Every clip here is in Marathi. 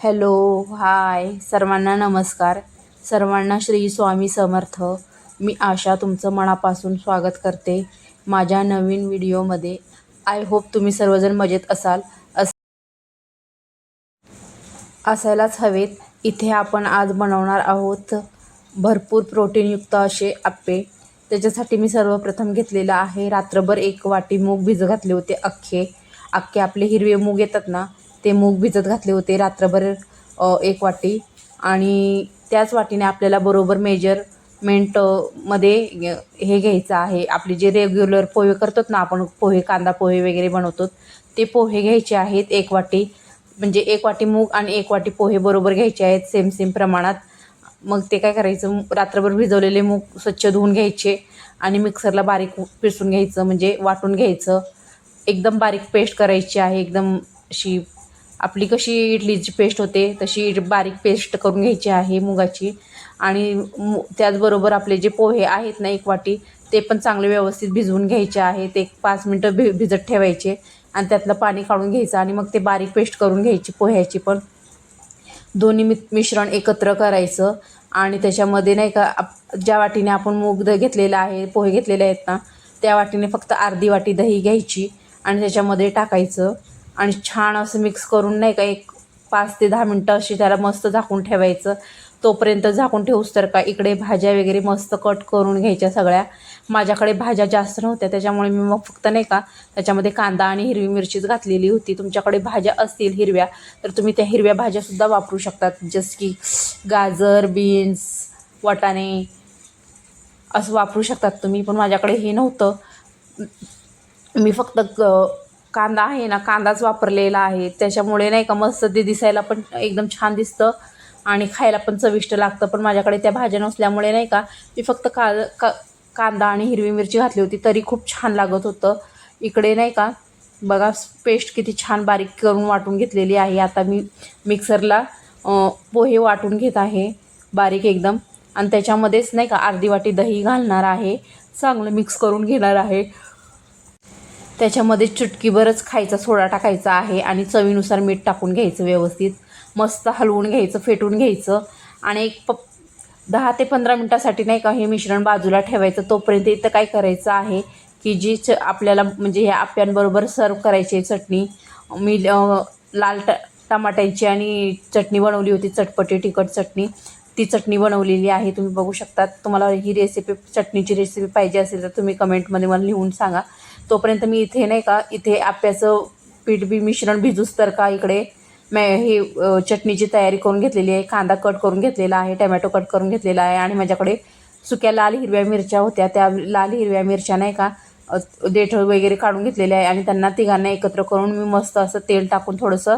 Hello hi. सर्वांना नमस्कार. सर्वांना श्री स्वामी समर्थ. मी आशा तुमचं मनापासून स्वागत करते माझ्या नवीन व्हिडिओमध्ये. आय होप तुम्ही सर्वजण मजेत असाल. अस असायलाच हवेत. इथे आपण आज बनवणार आहोत भरपूर प्रोटीनयुक्त असे आप्पे. त्याच्यासाठी मी सर्वप्रथम घेतलेलं आहे. रात्रभर एक वाटी मूग भिजं घातले होते अख्खे. अख्खे आपले हिरवे मूग येतात ना ते मूग भिजत घातले होते रात्रभर एक वाटी. आणि त्याच वाटीने आपल्याला बरोबर मेजरमेंटमध्ये हे घ्यायचं आहे. आपले जे रेग्युलर पोहे करतोत ना आपण पोहे कांदा पोहे वगैरे बनवतो ते पोहे घ्यायचे आहेत एक वाटी. म्हणजे एक वाटी मूग आणि एक वाटी पोहे बरोबर घ्यायचे आहेत सेम सेम प्रमाणात. मग ते काय करायचं? रात्रभर भिजवलेले मूग स्वच्छ धुवून घ्यायचे आणि मिक्सरला बारीक पिसून घ्यायचं म्हणजे वाटून घ्यायचं. एकदम बारीक पेस्ट करायची आहे एकदम अशी आपली कशी इडलीची पेस्ट होते तशी बारीक पेस्ट करून घ्यायची आहे मुगाची. आणि मु त्याचबरोबर आपले जे पोहे आहेत ना एक वाटी ते पण चांगले व्यवस्थित भिजवून घ्यायचे आहेत एक पाच मिनटं भि भिजत ठेवायचे आणि त्यातलं पाणी काढून घ्यायचं आणि मग ते बारीक पेस्ट करून घ्यायची पोह्याची पण. दोन्ही मि मिश्रण एकत्र करायचं आणि त्याच्यामध्ये नाही का आप ज्या वाटीने आपण मूग द घेतलेला आहे पोहे घेतलेले आहेत ना त्या वाटीने फक्त अर्धी वाटी दही घ्यायची आणि त्याच्यामध्ये टाकायचं. आणि छान असं मिक्स करून नाही का एक पाच ते दहा मिनटं अशी त्याला मस्त झाकून ठेवायचं. तोपर्यंत झाकून ठेवूस तर का इकडे भाज्या वगैरे मस्त कट करून घ्यायच्या सगळ्या. माझ्याकडे भाज्या जास्त नव्हत्या त्याच्यामुळे मी मग फक्त नाही का त्याच्यामध्ये कांदा आणि हिरवी मिरचीच घातलेली होती. तुमच्याकडे भाज्या असतील हिरव्या तर तुम्ही त्या हिरव्या भाज्यासुद्धा वापरू शकतात. जसं की गाजर बीन्स वाटाणे असं वापरू शकतात तुम्ही. पण माझ्याकडे हे नव्हतं. मी फक्त कांदा आहे ना कांदाच वापरलेला आहे. त्याच्यामुळे नाही का मस्त ते दिसायला पण एकदम छान दिसतं आणि खायला पण चविष्ट लागतं. पण माझ्याकडे त्या भाज्या नसल्यामुळे नाही का मी फक्त का का कांदा आणि हिरवी मिरची घातली होती तरी खूप छान लागत होतं. इकडे नाही का बघा पेस्ट किती छान बारीक करून वाटून घेतलेली आहे. आता मी मिक्सरला पोहे वाटून घेत आहे बारीक एकदम. आणि त्याच्यामध्येच नाही का अर्धी वाटी दही घालणार आहे. चांगलं मिक्स करून घेणार आहे. त्याच्यामध्ये चुटकीभरच खायचा सोडा टाकायचा आहे आणि चवीनुसार मीठ टाकून घ्यायचं व्यवस्थित. मस्त हलवून घ्यायचं फेटून घ्यायचं. आणि एक प दहा ते पंधरा मिनटासाठी नाही का हे मिश्रण बाजूला ठेवायचं. तोपर्यंत इथं काय करायचं आहे की जी च आपल्याला म्हणजे ह्या आप्यांबरोबर सर्व करायची आहे चटणी. मी लाल ट टमाट्यांची आणि चटणी बनवली होती चटपटी तिखट चटणी. ती चटणी बनवलेली आहे तुम्ही बघू शकता तुम्हाला ही रेसिपी चटणीची रेसिपी पाहिजे असेल तर तुम्ही कमेंटमध्ये मला लिहून सांगा. तोपर्यंत मी इथे नाही का इथे आप्याचं पीठ बी मिश्रण भिजूस तर का इकडे. मॅ हे चटणीची तयारी करून घेतलेली आहे कांदा कट करून घेतलेला आहे टमॅटो कट करून घेतलेला आहे आणि माझ्याकडे सुक्या लाल हिरव्या मिरच्या होत्या. त्या लाल हिरव्या मिरच्या नाही का देठळ देठ वगैरे काढून घेतलेल्या आहे आणि त्यांना तिघांना एकत्र करून मी मस्त असं तेल टाकून थोडंसं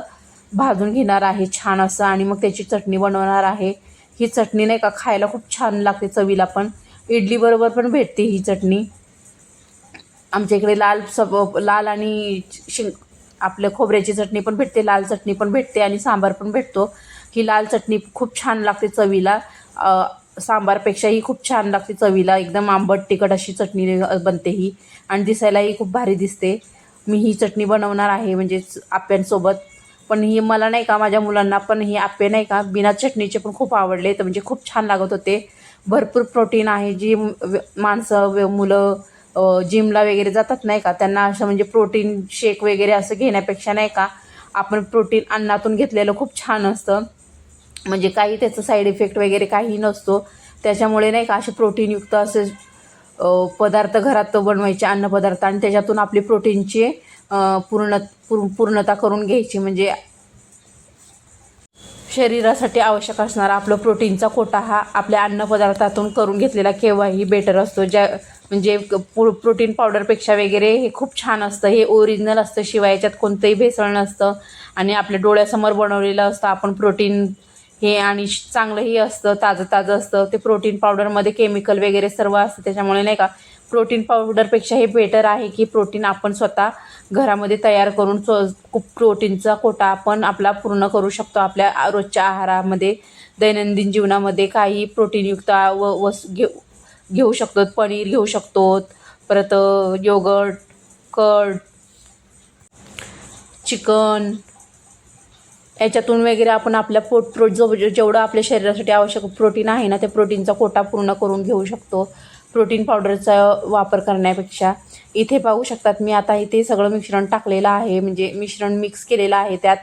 भाजून घेणार आहे छान असं. आणि मग त्याची चटणी बनवणार आहे. ही चटणी नाही का खायला खूप छान लागते चवीला पण. इडलीबरोबर पण भेटते ही चटणी. आमच्या इकडे लाल सब लाल आणि शिंग आपलं खोबऱ्याची चटणी पण भेटते लाल चटणी पण भेटते आणि सांबार पण भेटतो. ही लाल चटणी खूप छान लागते चवीला. सांबारपेक्षाही खूप छान लागते चवीला. एकदम आंबट तिखट अशी चटणी बनते ही. आणि दिसायलाही खूप भारी दिसते. मी ही चटणी बनवणार आहे म्हणजेच आप्यांसोबत. पण ही मला नाही का माझ्या मुलांना पण ही आप्पे नाही का बिना चटणीचे पण खूप आवडले. तर म्हणजे खूप छान लागत होते. भरपूर प्रोटीन आहे जी माणसं मुलं जिमला वगैरे जातात नाही का? त्यांना असं म्हणजे प्रोटीन शेक वगैरे असं घेण्यापेक्षा नाही का आपण प्रोटीन अन्नातून घेतलेलं खूप छान असतं. म्हणजे काही त्याचं साईड इफेक्ट वगैरे काही नसतो. त्याच्यामुळे नाही का असे प्रोटीनयुक्त असे पदार्थ घरात बनवायचे अन्नपदार्थ. आणि त्याच्यातून आपली प्रोटीनची पूर्ण पूर्ण पूर्णता करून घ्यायची. म्हणजे शरीरासाठी आवश्यक असणारा आपलं प्रोटीनचा कोटा हा आपल्या अन्नपदार्थातून करून घेतलेला केव्हाही बेटर असतो. ज्या म्हणजे प्रो प्रोटीन पावडरपेक्षा वगैरे हे खूप छान असतं. हे ओरिजिनल असतं शिवाय याच्यात कोणतंही भेसळ नसतं. आणि आपल्या डोळ्यासमोर बनवलेलं असतं आपण प्रोटीन. हे आणि श- चांगलंही असतं ताजं ताजं असतं. ते प्रोटीन पावडरमध्ये केमिकल वगैरे सर्व असतं. त्याच्यामुळे नाही का प्रोटीन पावडरपेक्षा हे बेटर आहे की प्रोटीन आपण स्वतः घरामध्ये तयार करून स्व खूप प्रोटीनचा कोटा आपण आपला पूर्ण करू शकतो. आपल्या रोजच्या आहारामध्ये दैनंदिन जीवनामध्ये काही प्रोटीनयुक्त व वस घेऊ घेऊ शकतो पनीर घेऊ शकतो परत योगर्ट कर्ड चिकन याच्यातून वगैरे आपण आपल्या पोट प्रो जो जेवढं आपल्या शरीरासाठी आवश्यक प्रोटीन आहे ना त्या प्रोटीनचा कोटा पूर्ण करून घेऊ शकतो. प्रोटीन पावडरचा वापर करण्यापेक्षा. इथे पाहू शकतात मी आता इथे सगळं मिश्रण टाकलेलं आहे. म्हणजे मिश्रण मिक्स केलेलं आहे त्यात.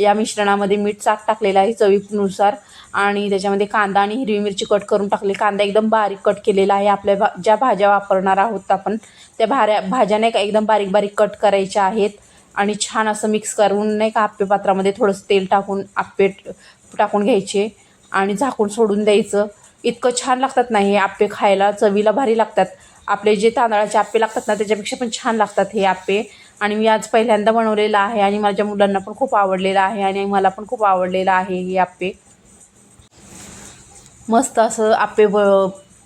या मिश्रणामध्ये मीठ चाक टाकलेलं आहे चवीनुसार. आणि त्याच्यामध्ये कांदा आणि हिरवी मिरची कट करून टाकली. कांदा एकदम बारीक कट केलेला आहे. आपल्या भा ज्या भाज्या वापरणार आहोत आपण त्या भाऱ्या भाज्या नाही का एकदम बारीक बारीक कट करायच्या आहेत. आणि छान असं मिक्स करून नाही का आप्पे पात्रामध्ये थोडंसं तेल टाकून आप्पे टाकून घ्यायचे. आणि झाकून सोडून द्यायचं. इतकं छान लागतात नाही हे आप्पे खायला. चवीला भारी लागतात. आपले जे तांदळाचे आप्पे लागतात ना त्याच्यापेक्षा पण छान लागतात हे आप्पे. आणि मी आज पहिल्यांदा बनवलेलं आहे आणि माझ्या मुलांना पण खूप आवडलेलं आहे आणि मला पण खूप आवडलेलं आहे हे आप्पे. मस्त असं आप्पे ब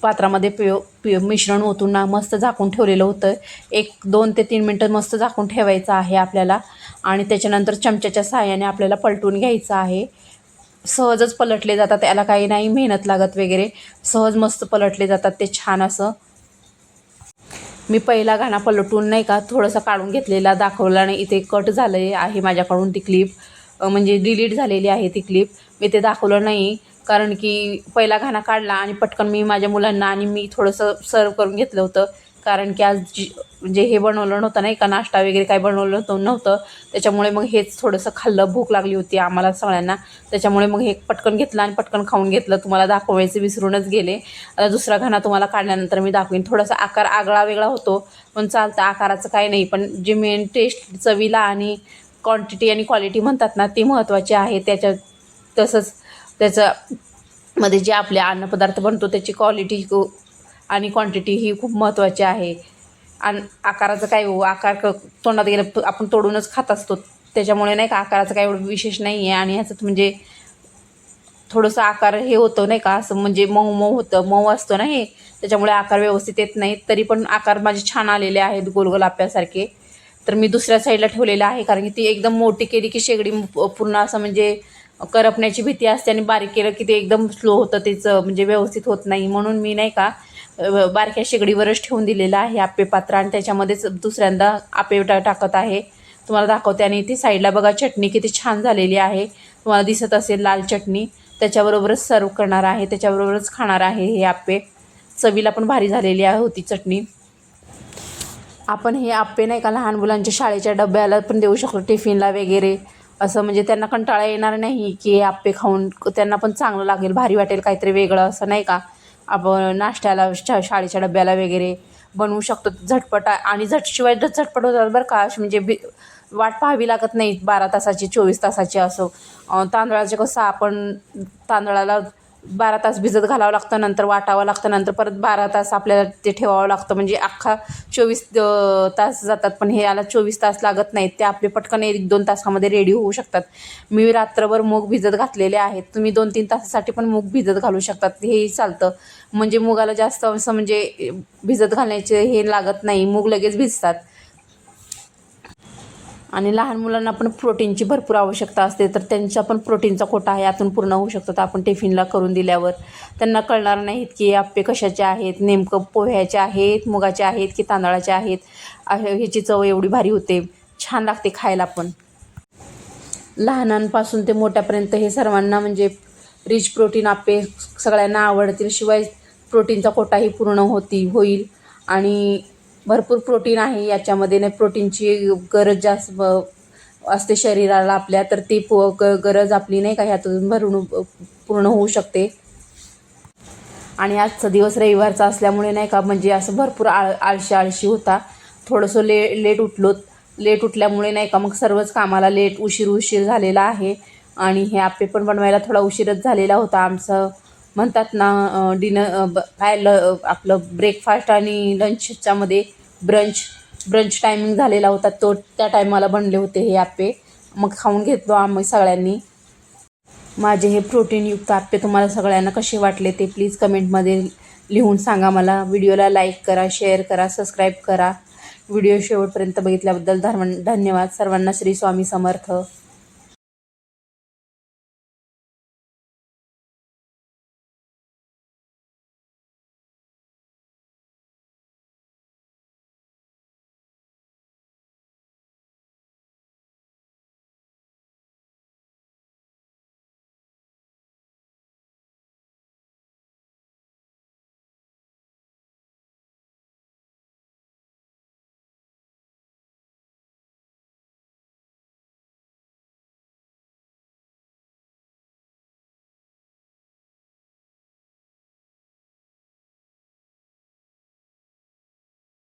पात्रामध्ये पिव पि मिश्रण ओतून ना मस्त झाकून ठेवलेलं होतं. एक दोन ते तीन मिनटं मस्त झाकून ठेवायचं आहे आपल्याला. आणि त्याच्यानंतर चमच्याच्या सहाय्याने आपल्याला पलटून घ्यायचं आहे. सहजच पलटले जातात त्याला काही नाही मेहनत लागत वगैरे. सहज मस्त पलटले जातात ते छान असं. मी पहिला घाणा पलटून नाही का थोडंसं काढून घेतलेला दाखवला नाही. इथे कट झाले आहे माझ्याकडून ती क्लिप म्हणजे डिलीट झालेली आहे ती क्लिप मी ते दाखवलं नाही. कारण की पहिला घाणा काढला आणि पटकन मी माझ्या मुलांना आणि मी थोडंसं सर्व करून घेतलं होतं. कारण की आज जी म्हणजे हे बनवलं नव्हतं नाही का नाश्ता वगैरे काही बनवलं होतं नव्हतं. त्याच्यामुळे मग हेच थोडंसं खाल्लं भूक लागली होती आम्हाला सगळ्यांना. त्याच्यामुळे मग हे पटकन घेतलं आणि पटकन खाऊन घेतलं. तुम्हाला दाखवायचं विसरूनच गेले. आता दुसरा घाणा तुम्हाला काढल्यानंतर मी दाखवीन. थोडासा आकार आगळा वेगळा होतो पण चालतं आकाराचं काही नाही. पण जे मेन टेस्ट चवीला आणि क्वांटिटी आणि क्वालिटी म्हणतात ना ती महत्त्वाची आहे. त्याच्या तसंच त्याचं मध्ये जे आपले अन्नपदार्थ बनतो त्याची क्वालिटी आणि क्वांटिटी ही खूप महत्त्वाची आहे. आणि आकाराचं काय हो, आकार क तोंडात गेलं आपण तोडूनच खात असतो. त्याच्यामुळे नाही का आकाराचं काय एवढं विशेष नाही आहे आणि ह्याचं म्हणजे थोडंसं आकार हे होतं नाही का असं म्हणजे मऊ मऊ होतं मऊ असतो ना हे. त्याच्यामुळे आकार व्यवस्थित येत नाही. तरी पण आकार माझे छान आलेले आहेत गोलगोल आप्यासारखे तर मी दुसऱ्या साईडला ठेवलेलं आहे कारण की ती एकदम मोठी केली की शेगडी पूर्ण असं म्हणजे करपण्याची भीती असते आणि बारीक केलं की ते एकदम स्लो होतं त्याचं म्हणजे व्यवस्थित होत नाही. म्हणून मी नाही का बारक्या शेगडीवरच ठेवून दिलेलं आहे आप्पे पात्र आणि त्याच्यामध्येच दुसऱ्यांदा आप्पे टा टाकत आहे. तुम्हाला दाखवते आणि ती साईडला बघा चटणी किती छान झालेली आहे. तुम्हाला दिसत असेल लाल चटणी. त्याच्याबरोबरच सर्व करणार आहे. त्याच्याबरोबरच खाणार आहे हे आप्पे चवीला पण भारी झालेली आहे होती चटणी. आपण हे आप्पे नाही का लहान मुलांच्या शाळेच्या डब्याला पण देऊ शकतो टिफिनला वगैरे. असं म्हणजे त्यांना कंटाळा येणार नाही की हे आप्पे खाऊन त्यांना पण चांगलं लागेल भारी वाटेल काहीतरी वेगळं असं नाही का? आपण नाश्त्याला शा शाळेच्या डब्याला वगैरे बनवू शकतो. झटपट आणि झटशिवाय जर झटपट होतात बरं का अशी म्हणजे बी वाट पाहावी लागत नाही. बारा तासाची चोवीस तासाची असो. तांदळाचे कसं आपण तांदळाला बारा तास भिजत घालावं लागतं नंतर वाटावं लागतं नंतर परत बारा तास आपल्याला ते ठेवावं लागतं. म्हणजे अख्खा चोवीस तास जातात पण हे याला चोवीस तास लागत नाहीत. ते आपले पटकन एक दोन तासामध्ये रेडी होऊ शकतात. मी रात्रभर मूग भिजत घातलेले आहेत. तुम्ही दोन तीन तासासाठी पण मूग भिजत घालू शकतात. हेही चालतं. म्हणजे मुगाला जास्त असं म्हणजे भिजत घालण्याचे हे लागत नाही. मूग लगेच भिजतात. आणि लहान मुलांना पण प्रोटीनची भरपूर आवश्यकता असते. तर त्यांचा पण प्रोटीनचा कोटा आहे यातून पूर्ण होऊ शकतो. तर आपण टिफिनला करून दिल्यावर त्यांना कळणार नाहीत की आप्पे कशाचे आहेत नेमकं पोह्याचे आहेत मुगाचे आहेत की तांदळाचे आहेत. ह्याची चव एवढी भारी होते. छान लागते खायला पण. लहानांपासून ते मोठ्यापर्यंत हे सर्वांना म्हणजे रिच प्रोटीन आप्पे सगळ्यांना आवडतील. शिवाय प्रोटीनचा कोटाही पूर्ण होती होईल. आणि भरपूर प्रोटीन आहे याच्यामध्ये नाही प्रोटीनची गरज जास्त ब- असते शरीराला आपल्या तर ती पो ग गरज आपली नाही का ह्यातून भरून पूर्ण होऊ शकते. आणि आजचा दिवस रविवारचा असल्यामुळे नाही का म्हणजे असं भरपूर आळ आळशी आळशी होता. थोडंसं ले लेट उठलो लेट उठल्यामुळे नाही का मग सर्वच कामाला लेट उशीर उशीर झालेला आहे. आणि हे आप्पे पण बनवायला थोडा उशीरच झालेला होता आमचं. म्हणतात ना डिनर काय ल आपलं ब्रेकफास्ट आणि लंचच्यामध्ये ब्रंच ब्रंच टायमिंग झालेला होता. तो त्या टायमाला बनले होते हे आप्पे. मग खाऊन घेतलो आम्ही सगळ्यांनी. माझे हे प्रोटीनयुक्त आप्पे तुम्हाला सगळ्यांना कसे वाटले ते प्लीज कमेंटमध्ये लिहून सांगा मला. व्हिडिओला लाईक करा शेअर करा सबस्क्राईब करा. व्हिडिओ शेवटपर्यंत बघितल्याबद्दल धर्म धन्यवाद. सर्वांना श्री स्वामी समर्थ.